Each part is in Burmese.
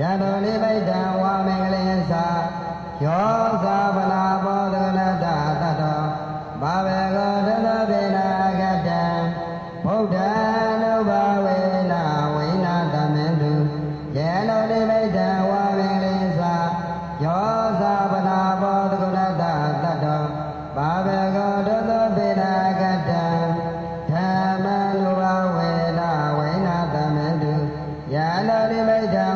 ယတောနိဗ္ဗိတံဝါမင်္ဂလင်္စာယောဇာဗနာဘောဓကနတသတ္တောဘာဝေကောတသဗေနာဂတံဗုဒ္ဓံနုဘာဝေနဝိနာတမေတုယေနောနိဗ္ဗိတံဝါမင်္ဂလင်္စာယောဇာဗနာဘောဓကနတသတ္တောဘာဝေကောတသဗေနာဂတံဓမ္မနုဘာဝေနဝိနာတမေတုယေနောနိဗ္ဗိတံ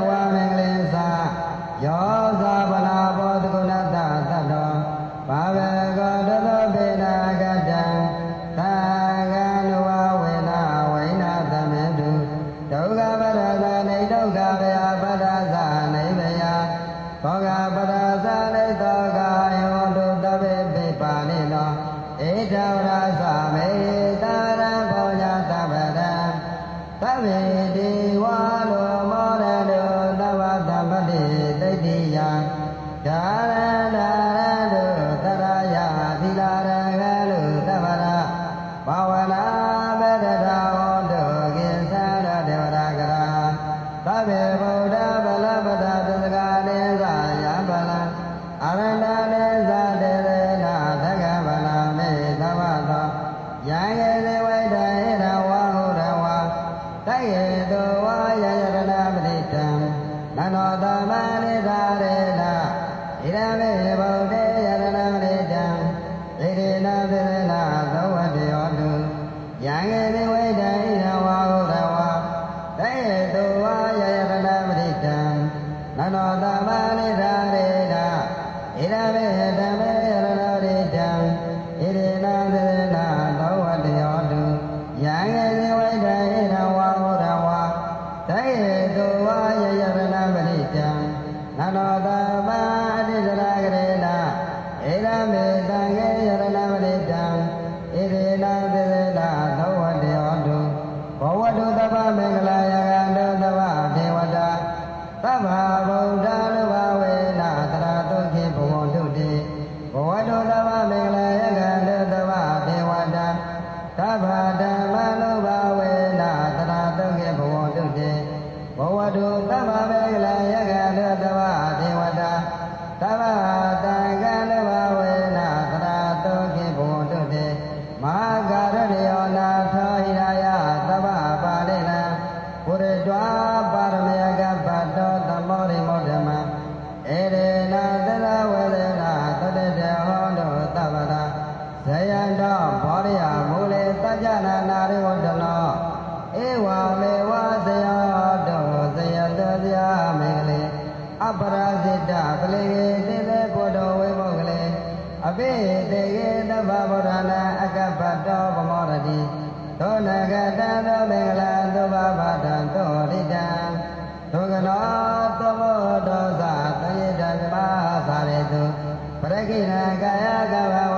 ဇာနေဒုက္ခဗယပရဇာနေဗယဘောဂပရဇာနေသောကယောတုတဗေပိပါနေနောဧတဝရသမေတာရံဘောညာတပရံသဗ္ဗေတိဝါလောမောရတောသဗ္ဗသဗ္ဗတိတိတ္တိယဓာရဏာရ တိုက်ရတောဝါယယရဏပရိတံနန္တောသမနိသာရေနဣရမေဗုဒ္ဓေယရဏပရိတံဣရိနာသေနသောဝတေယောတုယံငေတိဝိတံဣရဝါဟုရဝါတိုက်ရတောဝါယယရဏပရိတံနန္တောသမနိသာရေနဣရမေဓမ္သဗ္ဗဓမ္မနုဘာဝေနသရတုခေဘဝတုတေဘဝတုသဗ္ဗမေကလယကနသဗ္ဗဒေဝတာသဗ္ဗတံကနုဘာဝေနသရတုခေဘဝတုတေမဟာကာရဏယော မေကလေအပရာဇိတပလေတေသေဘောတော်ဝေမောကလေအပိတေကေတဗ္ဗဗောရဏအကပတ္တောဗမောရတိသောနဂတံသောမေကလံသောဘာဝတံသောရိတံသောကနောသောဘောဒောသသယေတံဇမသာရေတုပရဂိဏကာယကဗ္ဗဝါ